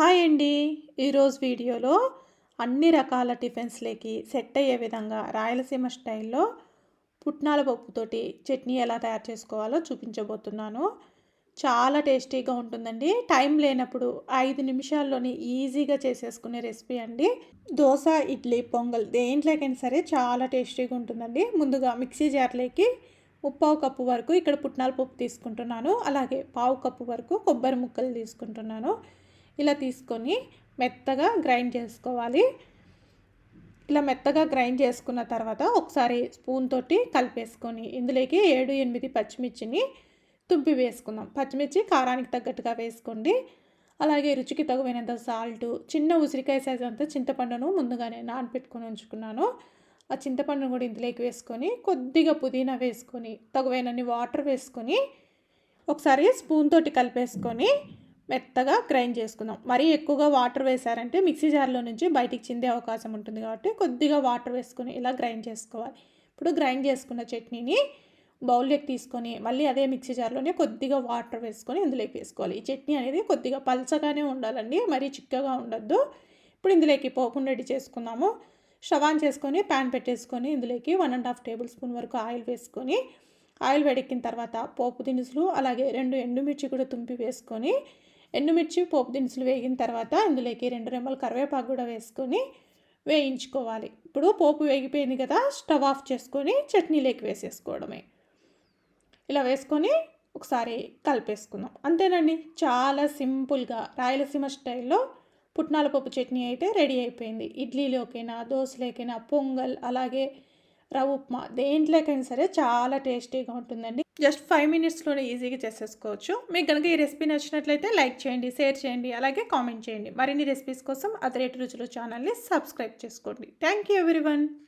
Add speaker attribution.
Speaker 1: Hi అండి. ఈరోజు వీడియోలో అన్ని రకాల టిఫిన్స్లోకి సెట్ అయ్యే విధంగా రాయలసీమ స్టైల్లో పుట్నాల పప్పుతోటి చట్నీ ఎలా తయారు చేసుకోవాలో చూపించబోతున్నాను. చాలా టేస్టీగా ఉంటుందండి. టైం లేనప్పుడు ఐదు నిమిషాల్లోనే ఈజీగా చేసేసుకునే రెసిపీ అండి. దోశ ఇడ్లీ పొంగల్ దేంట్లోకైనా సరే చాలా టేస్టీగా ఉంటుందండి. ముందుగా మిక్సీ జార్లోకి ముప్పావు కప్పు వరకు ఇక్కడ పుట్నాల పప్పు తీసుకుంటున్నాను. అలాగే పావు కప్పు వరకు కొబ్బరి ముక్కలు తీసుకుంటున్నాను. ఇలా తీసుకొని మెత్తగా గ్రైండ్ చేసుకోవాలి. ఇలా మెత్తగా గ్రైండ్ చేసుకున్న తర్వాత ఒకసారి స్పూన్ తోటి కలిపేసుకొని ఇందులోకి ఏడు ఎనిమిది పచ్చిమిర్చిని తుంపి వేసుకుందాం. పచ్చిమిర్చి కారానికి తగ్గట్టుగా వేసుకోండి. అలాగే రుచికి తగువైనంత సాల్ట్ చిన్న ఉసిరికాయ సైజ్ అంతా చింతపండును ముందుగానే నానబెట్టుకొని ఉంచుకున్నాను. ఆ చింతపండును కూడా ఇందులోకి వేసుకొని కొద్దిగా పుదీనా వేసుకొని తగువైనన్ని వాటర్ వేసుకొని ఒకసారి స్పూన్ తోటి కలిపేసుకొని మెత్తగా గ్రైండ్ చేసుకుందాం. మరీ ఎక్కువగా వాటర్ వేసారంటే మిక్సీ జార్లో నుంచి బయటికి చిందే అవకాశం ఉంటుంది కాబట్టి కొద్దిగా వాటర్ వేసుకొని ఇలా గ్రైండ్ చేసుకోవాలి. ఇప్పుడు గ్రైండ్ చేసుకున్న చట్నీని బౌల్లోకి తీసుకొని మళ్ళీ అదే మిక్సీ జార్లోనే కొద్దిగా వాటర్ వేసుకొని ఇందులోకి వేసుకోవాలి. ఈ చట్నీ అనేది కొద్దిగా పల్చగానే ఉండాలండి మరీ చిక్కగా ఉండద్దు. ఇప్పుడు ఇందులోకి పోపును రెడీ చేసుకుందాము. స్టవ్ ఆన్ చేసుకొని ప్యాన్ పెట్టేసుకొని ఇందులోకి one and half tablespoon వరకు ఆయిల్ వేసుకొని ఆయిల్ వేడెక్కిన తర్వాత పోపు దినుసులు అలాగే రెండు ఎండుమిర్చి కూడా తుంపి వేసుకొని ఎండుమిర్చి పోపు దినుసులు వేగిన తర్వాత అందులోకి రెండు రెమ్మలు కరివేపాకు కూడా వేసుకొని వేయించుకోవాలి. ఇప్పుడు పోపు వేగిపోయింది కదా స్టవ్ ఆఫ్ చేసుకొని చట్నీలోకి వేసేసుకోవడమే. ఇలా వేసుకొని ఒకసారి కలిపేసుకుందాం. అంతేనండి చాలా సింపుల్గా రాయలసీమ స్టైల్లో పుట్నాల పప్పు చట్నీ అయితే రెడీ అయిపోయింది. ఇడ్లీలోకైనా దోశలోకైనా పొంగల్ అలాగే రవ్వ ఉప్మా. దేంట్లోకైనా సరే చాలా టేస్టీగా ఉంటుందండి. జస్ట్ ఫైవ్ మినిట్స్లోనే ఈజీగా చేసేసుకోవచ్చు. మీకు కనుక ఈ రెసిపీ నచ్చినట్లయితే లైక్ చేయండి షేర్ చేయండి అలాగే కామెంట్ చేయండి. మరిన్ని రెసిపీస్ కోసం అతరేటి రుచులు ఛానల్ని సబ్స్క్రైబ్ చేసుకోండి. Thank you everyone.